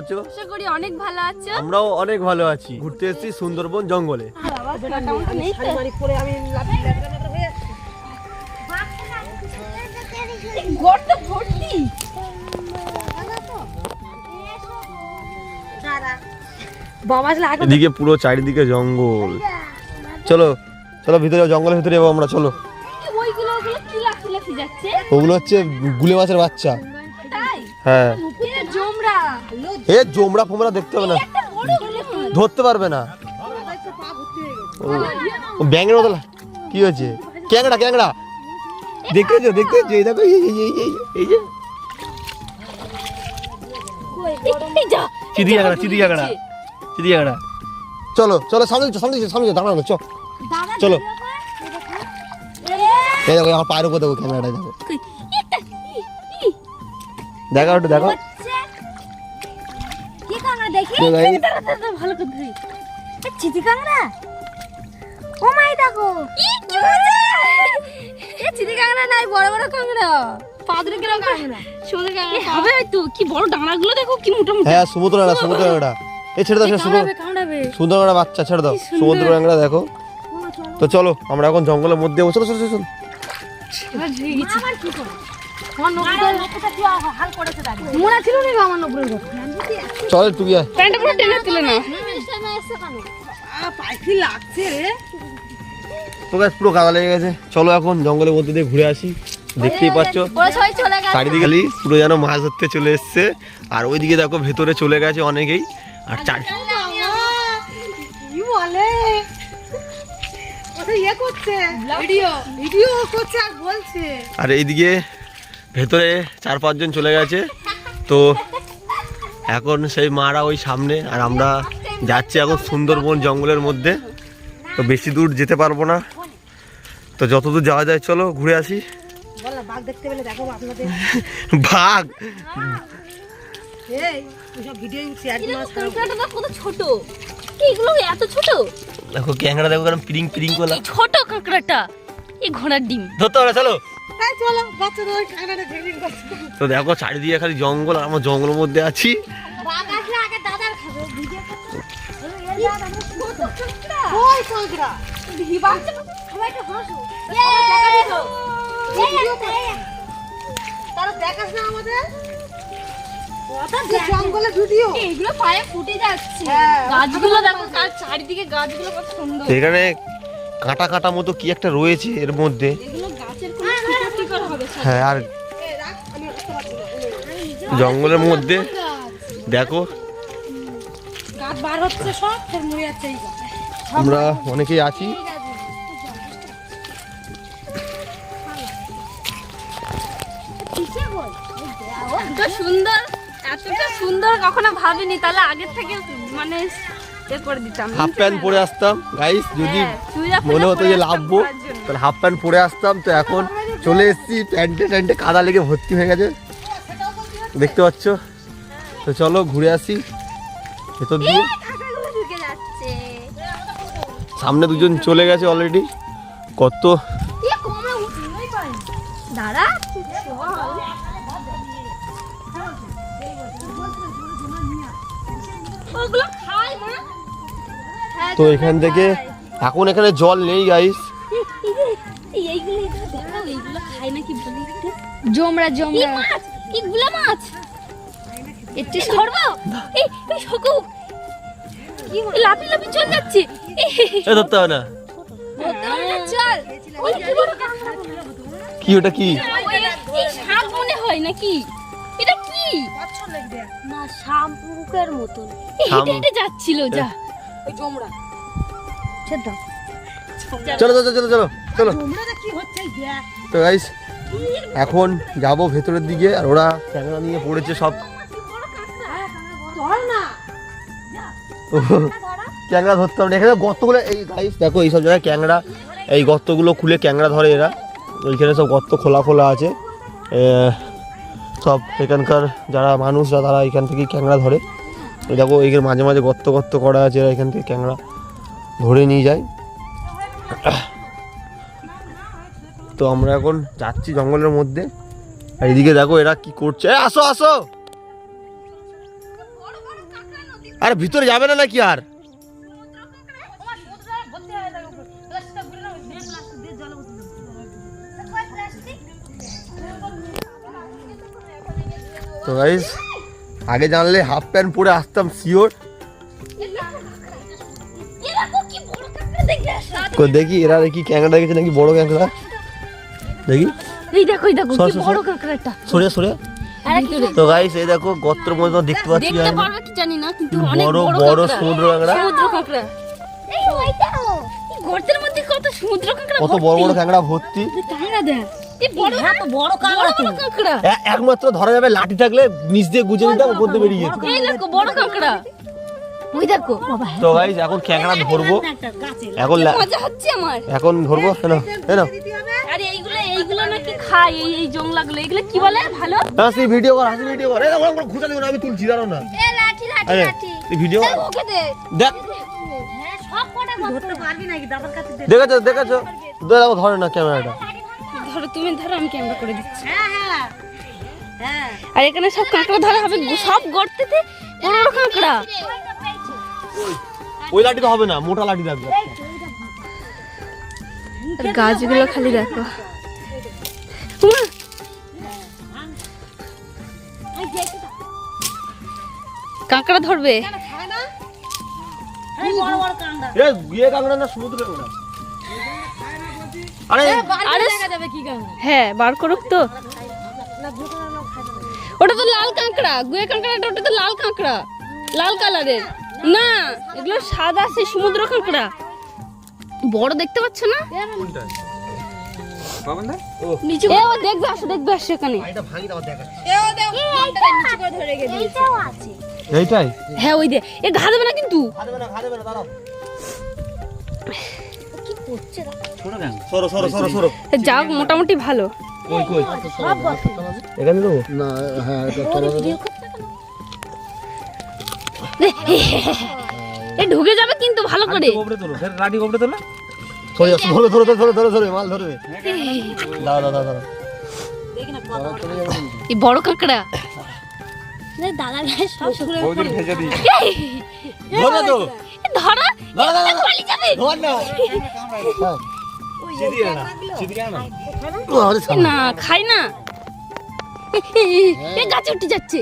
আছো? আশা করি অনেক ভালো আছো। আমরাও অনেক ভালো আছি। ঘুরতে এসেছি সুন্দরবন জঙ্গলে। গর্ত ভর্তি বাবা আসলে এদিকে পুরো চারিদিকে জঙ্গল। চলো চলো ভিতরে জঙ্গলের ভিতরে যাব আমরা চলো। ওগুলো হচ্ছে গুলে মাছের বাচ্চা। হ্যাঁ। এ জমরা ফোমরা দেখতে হবে না। ধরতে পারবে না। ব্যাঙের মতো কি হয়েছে? ক্যাংড়া ক্যাংড়া দেখতেছো দেখতেছো এই দেখো এই এই এই এই যে। এই যা চিদি চলো চলো সামনে সামনে সামনে দাঁড়ানো চো চলো। এই দেখো। আমার পায়ের উপর দেখো ক্যামেরাটা দেখো। কই, এটা, ই, ই, দেখো একটু দেখো দেখি? দেখো, এই- দাঁড়া, দাঁড়া, দাঁড়া, ভালো করে ধরি। এ, চিতি কাঁকড়া ও মাই দেখো। ই, কি মজা! এ চিতি কাঁকড়া নাই বড় বড় কাঁকড়া। পাদরে কীরকম কাঁকড়া? সমুদ্র কাঁকড়া। হবে তো কি বড় ডানাগুলো দেখো কি মোটা মোটা। হ্যাঁ সমুদ্র কাঁকড়া সমুদ্র কাঁকড়া এই ছেড়ে দাও সমুদ্র সমুদ্র কাঁকড়া বাচ্চা ছেড়ে দাও। সমুদ্র কাঁকড়া দেখো। তো চলো আমরা এখন জঙ্গলের মধ্যে যাব। চলো চলো চলো, চলো একটু গিয়ে প্যান্টটা পুরো টেনে তুলে না। পাখি লাগছে রে। তো পুরো কাদা লেগে গেছে। চলো এখন জঙ্গলের মধ্যে দিয়ে ঘুরে আসি। দেখতেই পাচ্ছ চারিদিকে পুরো যেন মাছ ধরতে চলে এসছে। আর ওইদিকে দেখো ভেতরে চলে গেছে অনেকেই। আর চার কি বলে? ওটা ইয়ে করছে ভিডিও ভিডিও করছে আর বলছে। আর এইদিকে ভেতরে চার পাঁচজন চলে গেছে। তো এখন সেই মারা ওই সামনে আর আমরা যাচ্ছি এখন সুন্দরবন জঙ্গলের মধ্যে। তো বেশি দূর যেতে পারব না। তো যতদূর যাওয়া যায় চলো ঘুরে আসি। বাঘ দেখো আপনাদের। বাঘ! এই সব ভিডিও শেয়ার মাছ কাঁকড়াটা তো কত ছোট। এত ছোট? দেখো ক্যাংরা দেখো পিরিং পিরিং ছোট কাঁকড়াটা। এই ঘোড়ার ডিম। ধরতে পারে চলো। তো দেখো চারিদিকে খালি জঙ্গল আর আমরা জঙ্গলের মধ্যে আছি। বাঘ আসলে আগে দাদার খাবে ভিডিও ওই কাঁকড়া সবাইকে হাসো। তারা দেখাস না আমাদের? যে জঙ্গলে ভিডিও। এগুলো পায়ে ফুটে যাচ্ছে। হ্যাঁ। গাছগুলো দেখো কার চারিদিকে গাছগুলো কত সুন্দর। এখানে কাটা কাটা মতো কি একটা রয়েছে এর মধ্যে এগুলো গাছের কোনো শিকড় টিকড় হবে সব। হ্যাঁ আর জঙ্গলের মধ্যে দেখো। আমরা অনেকেই আছি। সুন্দর এতটা সুন্দর কখনো ভাবিনি তাহলে আগের থেকে মানে করে দিতাম। হাফ প্যান্ট পরে আসতাম। গাইস যদি হ্যাঁ, মনে হতো যে লাভবো তাহলে হাফ প্যান্ট পরে আসতাম। তো এখন চলে এসেছি প্যান্টে ট্যান্টে কাদা লেগে ভর্তি হয়ে গেছে। দেখতে পাচ্ছ? তো চলো ঘুরে আসি। ভেতর দিয়ে। সামনে দুজন চলে গেছে অলরেডি কত তো এখান থেকে এখন এখানে জল নেই গাইস এইগুলো এগুলো দেখো এইগুলো খাই নাকি বলি জমরা জমরা মাছ? কি মাছ একটু ধরবো? এই এই সকু কি লাপি লাপি চল যাচ্ছে। এ ধরতে না। ধরতে হবে না, চল। কি বড় কাঁকড়া। কি ওটা কি? সাপ মনে হয় নাকি? এটা কি? না মতন। যাচ্ছিল যা। ওই জমড়া চলো চলো চলো চলো চলো। তো গাইস এখন যাব ভেতরের দিকে আর ওরা ক্যামেরা নিয়ে পড়েছে সব। ক্যাংরা ধরতে হবে না। এখানে গর্তগুলো এই গাইস দেখো এইসব জায়গায় ক্যাংরা এই গর্তগুলো খুলে ক্যাংরা ধরে এরা। ওইখানে সব গর্ত খোলা খোলা আছে। সব এখানকার যারা মানুষরা তারা এখান থেকে ক্যাংরা ধরে। দেখো এইখানে মাঝে মাঝে গর্ত গর্ত করা আছে এরা এখান থেকে ক্যাংরা ধরে নিয়ে যাই। তো আমরা এখন যাচ্ছি জঙ্গলের মধ্যে। আর এদিকে দেখো এরা কি করছে। আসো আসো। আর ভিতরে যাবে না নাকি আর? তো গাইস আগে জানলে হাফ প্যান্ট পরে আসতাম শিওর দেখি এরা দেখি ক্যাংড়া দেখেছে নাকি বড় ক্যাংড়া দেখি। এই দেখো এই দেখো সর, কি বড় সর। কাঁকড়াটা সরে সরে। তো গাইস এই দেখো গত্র মধ্যে দেখতে পাচ্ছি দেখতে আমি। পারবে কি জানি না কিন্তু অনেক বড় বড় সমুদ্র কাঁকড়া সমুদ্র কাঁকড়া এই ওইটা। এই গর্তের মধ্যে কত সমুদ্র কাঁকড়া কত বড় বড় ক্যাংড়া ভর্তি। কাঁকড়া দেখ? এই বড় হ্যাঁ তো বড় কাঁকড়া তো বড় কাঁকড়া এ- একমাত্র ধরা যাবে লাঠি থাকলে নিচ দিয়ে গুজে নিতাম উপর দিয়ে বেরিয়ে যেত। বড় কাঁকড়া ওই দেখো তো গাইস এখন ক্যাংড়া ধরবো। এখন মজা হচ্ছে আমার? এখন ধরবো আরে এইগুলো এইগুলো নাকি খায় এই এই জংলাগুলো এগুলো কি বলে ভালো? হাসি ভিডিও কর হাসি ভিডিও কর। এই দেখো আমি তুলছি দাঁড়াও না। এ লাঠি লাঠি লাঠি। ভিডিও ওকে দে। দেখ। হ্যাঁ সব কটা ধরতে পারবি নাকি? দাদার কাছে দেখেছ দেখেছ? দেখো ধরে না ক্যামেরাটা ধরো তুমি ধরো আমি ক্যামেরা করে দিচ্ছি। হ্যাঁ হ্যাঁ হ্যাঁ। আর এখানে সব কাঁকড়া ধরা হবে সব গর্তেতে কাঁকড়া। ওই লাঠিটা হবে না মোটা লাঠি আর গাছগুলো খালি দেখো। কাঁকড়া ধরবে? এই বড় বড় কাঁকড়া এ গিয়ে কাঁকড়া না সমুদ্র কাঁকড়া আরে আরে হ্যাঁ বার করুক তো। ওটা তো লাল কাঁকড়া গুয়ে কাঁকড়াটা ওটা তো লাল কাঁকড়া লাল কালারের। না এগুলো সাদা সে সমুদ্র কাঁকড়া। বড় দেখতে পাচ্ছ না? দেখবে আসো দেখবে আসো এখানে। এটা ভাঙি দাও দেখাচ্ছি এইটাও আছে। এইটাই? হ্যাঁ ওই দে। এ ঘা দেবে না কিন্তু? খাবে না খাবে না দাঁড়াও। কি করছে সরো সরো সরো সরো। যাক মোটামুটি ভালো। কই কই? এখানে দেবো? না হ্যাঁ এ ঢুকে যাবে কিন্তু ভালো করে। লাঠি কোপড়ে তোলা? সরে ধরো ধরো ধরো ধরো ধরো মাল ধরবে। দাও দাও দাও এই বড় কাঁকড়া। দাদা সব ভেজে দিই। ধরো তো। যাবে। ধর না। খাই না। এ, এ, এ, এ গাছে উঠে যাচ্ছে।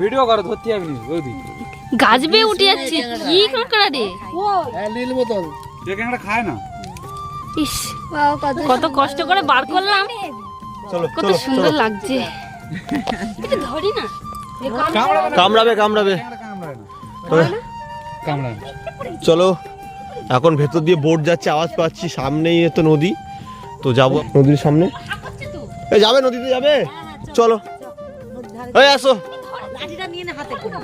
ভিডিও করো ধরতে যাবি বৌদি গাছ বেয়ে উঠে যাচ্ছে কি কাঁকড়া রে যে ক্যাংড়া খায় না ইস কত কষ্ট করে বার করলাম কত সুন্দর লাগছে ধরি না কামড়াবে কামড়াবে চলো এখন ভেতর দিয়ে বোট যাচ্ছে আওয়াজ পাচ্ছি সামনেই তো নদী। তো যাব নদীর সামনে। এ যাবে নদীতে যাবে? চলো। এই আসো। লাঠিটা নিয়ে নে হাতে করে।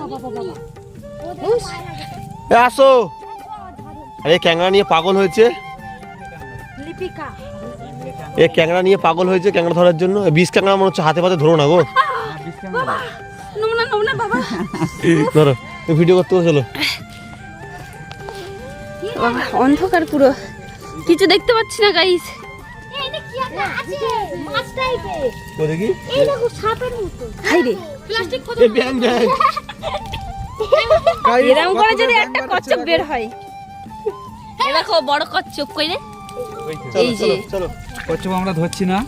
এ আসো। আরে ক্যাংড়া নিয়ে পাগল হয়েছে। লিপিকা। এ ক্যাংড়া নিয়ে পাগল হয়েছে ক্যাংড়া ধরার জন্য। বিষ ক্যাংড়া মনে হচ্ছে হাতে পাতে ধরো না গো। নমনা নমনা বাবা। ধরো। ভিডিও করতে চলো। অন্ধকার পুরো। কিছু দেখতে পাচ্ছি না গাইস তো দেখি। হাই রে। এ ব্যাং ব্যাং এরকম করে যদি একটা কচ্ছপ বের হয়। এ দেখো বড় কচ্ছপ কই রে? এই যে। চলো কচ্ছপ আমরা ধরছি না।